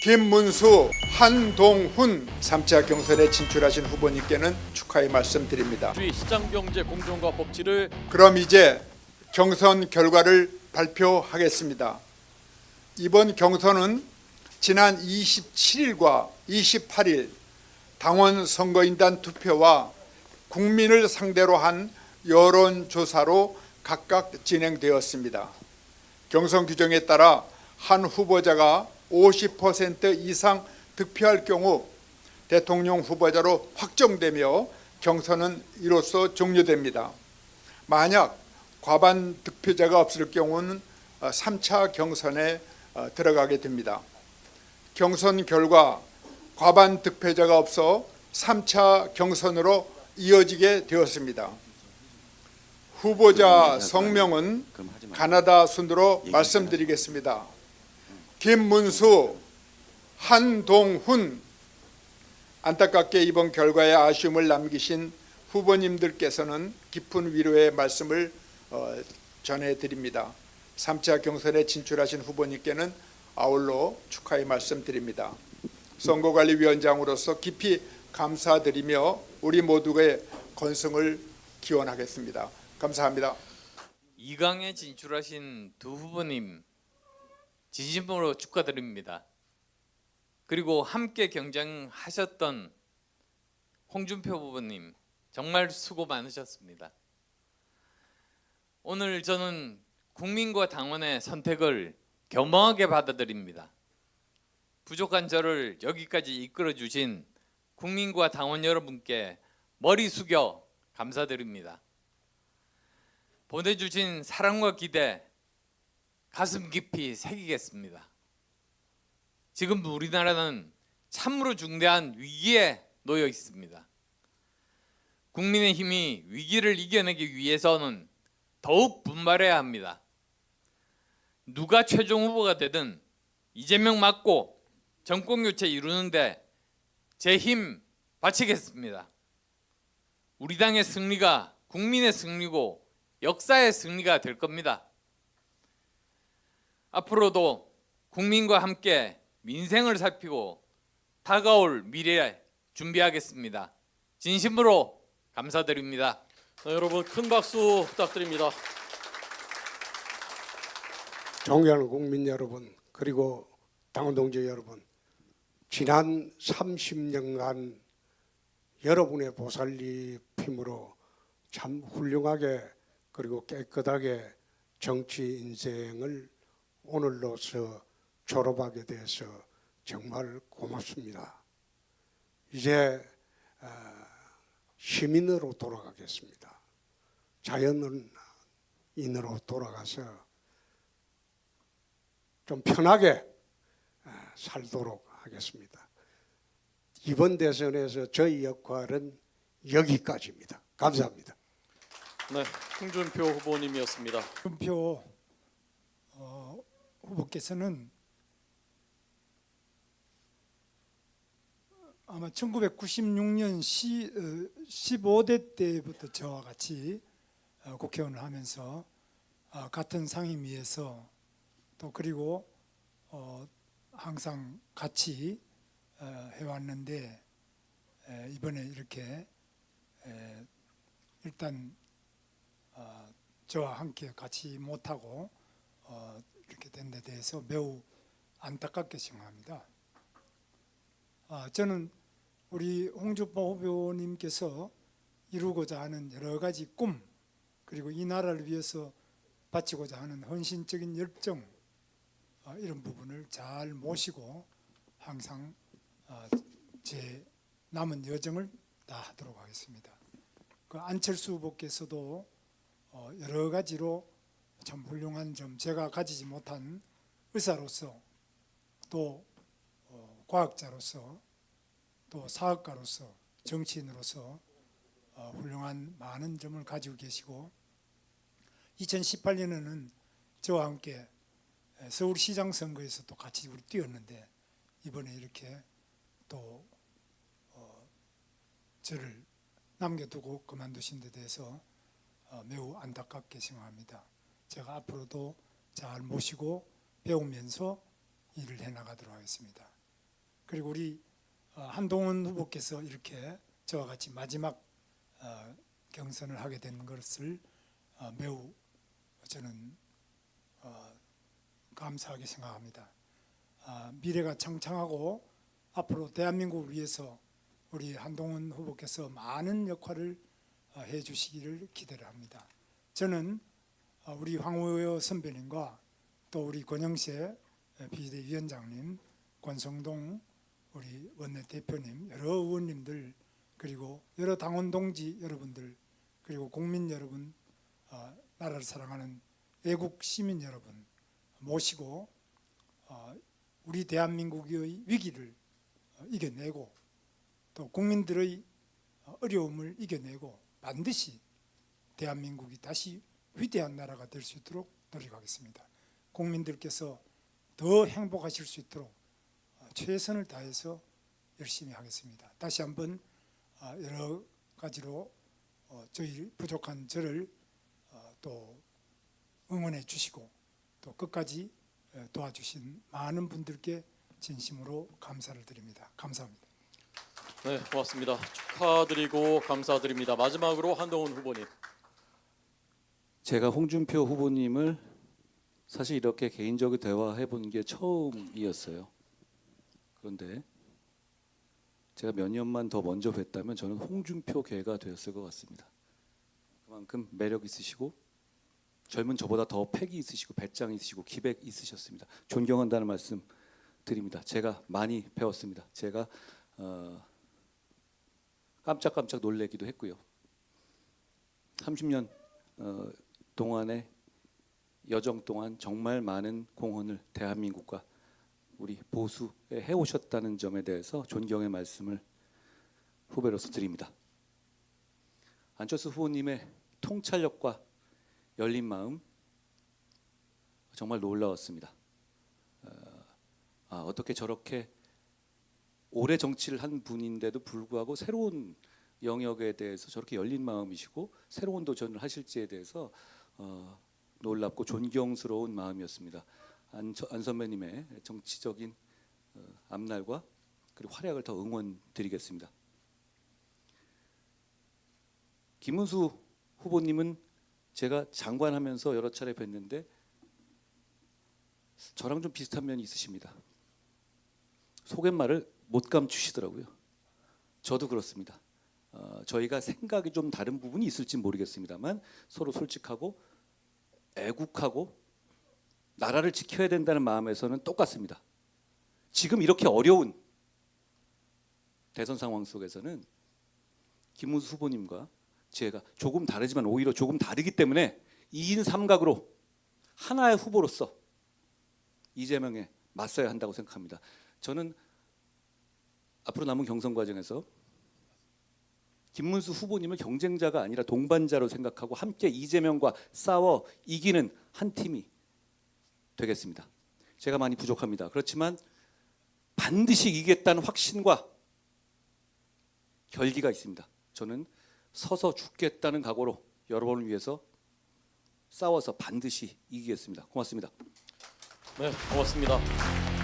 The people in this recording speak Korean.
김문수, 한동훈 3차 경선에 진출하신 후보님께는 축하의 말씀드립니다. 주의 시장 경제 공정과 법치를 그럼 이제 경선 결과를 발표하겠습니다. 이번 경선은 지난 27일과 28일 당원 선거인단 투표와 국민을 상대로 한 여론조사로 각각 진행되었습니다. 경선 규정에 따라 한 후보자가 50% 이상 득표할 경우 대통령 후보자로 확정되며 경선은 이로써 종료됩니다. 만약 과반 득표자가 없을 경우는 3차 경선에 어, 들어가게 됩니다. 경선 결과 과반 득표자가 없어 3차 경선으로 이어지게 되었습니다. 후보자 성명은 가나다 순으로 말씀드리겠습니다. 김문수, 한동훈 안타깝게 이번 결과에 아쉬움을 남기신 후보님들께서는 깊은 위로의 말씀을 어, 전해드립니다. 3차 경선에 진출하신 후보님께는 아울러 축하의 말씀드립니다. 선거관리위원장으로서 깊이 감사드리며 우리 모두의 건승을 기원하겠습니다. 감사합니다. 2강에 진출하신 두 후보님 진심으로 축하드립니다. 그리고 함께 경쟁하셨던 홍준표 후보님 정말 수고 많으셨습니다. 오늘 저는 국민과 당원의 선택을 겸허하게 받아들입니다. 부족한 저를 여기까지 이끌어 주신 국민과 당원 여러분께 머리 숙여 감사드립니다. 보내주신 사랑과 기대 가슴 깊이 새기겠습니다. 지금 우리나라는 참으로 중대한 위기에 놓여 있습니다. 국민의 힘이 위기를 이겨내기 위해서는 더욱 분발해야 합니다. 누가 최종 후보가 되든 이재명 맞고 정권 교체 이루는데 제 힘 바치겠습니다. 우리 당의 승리가 국민의 승리고 역사의 승리가 될 겁니다. 앞으로도 국민과 함께 민생을 살피고 다가올 미래 준비하겠습니다. 진심으로 감사드립니다. 자, 여러분 큰 박수 부탁드립니다. 존경하는 국민 여러분 그리고 당원 동지 여러분 지난 30년간 여러분의 보살림으로 참 훌륭하게 그리고 깨끗하게 정치 인생을 오늘로서 졸업하게 돼서 정말 고맙습니다. 이제 아, 시민으로 돌아가겠습니다. 자연인으로 돌아가서 좀 편하게 아, 살도록 하겠습니다. 이번 대선에서 저희 역할은 여기까지입니다. 감사합니다. 네, 홍준표 후보님이었습니다. 어, 후보께서는 아마 1996년 시, 어, 15대 때부터 저와 같이 어, 국회의원을 하면서 어, 같은 상임위에서 또 그리고 어, 항상 같이 어, 해왔는데 에, 이번에 이렇게 에, 일단 어, 저와 함께 같이 못하고 어, 이렇게 된 데 대해서 매우 안타깝게 생각합니다. 아, 저는 우리 홍준표 후보님께서 이루고자 하는 여러 가지 꿈 그리고 이 나라를 위해서 바치고자 하는 헌신적인 열정 어, 이런 부분을 잘 모시고 항상 어, 제 남은 여정을 다 하도록 하겠습니다. 그 안철수 후보께서도 어, 여러 가지로 참 훌륭한 점 제가 가지지 못한 의사로서 또 어, 과학자로서 또 사업가로서 정치인으로서 어, 훌륭한 많은 점을 가지고 계시고 2018년에는 저와 함께 에, 서울시장 선거에서 또 같이 우리 뛰었는데 이번에 이렇게 또 어, 저를 남겨두고 그만두신 데 대해서 어, 매우 안타깝게 생각합니다. 제가 앞으로도 잘 모시고 배우면서 일을 해나가도록 하겠습니다. 그리고 우리 어, 한동훈 후보께서 이렇게 저와 같이 마지막 어, 경선을 하게 된 것을 어, 매우 저는 어, 감사하게 생각합니다. 아, 미래가 창창하고 앞으로 대한민국을 위해서 우리 한동훈 후보께서 많은 역할을 어, 해주시기를 기대를 합니다. 저는 어, 우리 황우여 선배님과 또 우리 권영세 비대위원장님, 권성동 우리 원내 대표님, 여러 의원님들 그리고 여러 당원 동지 여러분들 그리고 국민 여러분, 어, 나라를 사랑하는 애국 시민 여러분 모시고 어, 우리 대한민국의 위기를 어, 이겨내고 또 국민들의 어, 어려움을 이겨내고 반드시 대한민국이 다시 위대한 나라가 될 수 있도록 노력하겠습니다. 국민들께서 더 행복하실 수 있도록 어, 최선을 다해서 열심히 하겠습니다. 다시 한번 어, 여러 가지로 어, 저희 부족한 저를 어, 또 응원해 주시고 또 끝까지 어, 도와주신 많은 분들께 진심으로 감사를 드립니다. 감사합니다. 네, 고맙습니다. 축하드리고 감사드립니다. 마지막으로 한동훈 후보님. 제가 홍준표 후보님을 사실 이렇게 개인적으로 대화해 본 게 처음이었어요. 그런데 제가 몇 년만 더 먼저 뵀다면 저는 홍준표 개가 되었을 것 같습니다. 그만큼 매력 있으시고 젊은 저보다 더 패기 있으시고 배짱 있으시고 기백 있으셨습니다. 존경한다는 말씀 드립니다. 제가 많이 배웠습니다. 제가 어, 깜짝깜짝 놀래기도 했고요. 30년 어, 동안의 여정 동안 정말 많은 공헌을 대한민국과 우리 보수에 해오셨다는 점에 대해서 존경의 말씀을 후배로서 드립니다. 안철수 후보님의 통찰력과 열린 마음 정말 놀라웠습니다. 어, 아, 어떻게 저렇게 오래 정치를 한 분인데도 불구하고 새로운 영역에 대해서 저렇게 열린 마음이시고 새로운 도전을 하실지에 대해서 어, 놀랍고 존경스러운 마음이었습니다. 안, 저- 안 선배님의 정치적인 어, 앞날과 그리고 활약을 더 응원드리겠습니다. 김은수 후보님은 제가 장관하면서 여러 차례 뵀는데 저랑 좀 비슷한 면이 있으십니다. 속갯말을 못 감추시더라고요. 저도 그렇습니다. 어, 저희가 생각이 좀 다른 부분이 있을지 모르겠습니다만 서로 솔직하고 애국하고 나라를 지켜야 된다는 마음에서는 똑같습니다. 지금 이렇게 어려운 대선 상황 속에서는 김문수 후보님과 제가 조금 다르지만 오히려 조금 다르기 때문에 2인 3각으로 하나의 후보로서 이재명에 맞서야 한다고 생각합니다. 저는 앞으로 남은 경선 과정에서 김문수 후보님을 경쟁자가 아니라 동반자로 생각하고 함께 이재명과 싸워 이기는 한 팀이 되겠습니다. 제가 많이 부족합니다. 그렇지만 반드시 이기겠다는 확신과 결기가 있습니다. 저는 서서 죽겠다는 각오로 여러분을 위해서 싸워서 반드시 이기겠습니다. 고맙습니다. 네, 고맙습니다.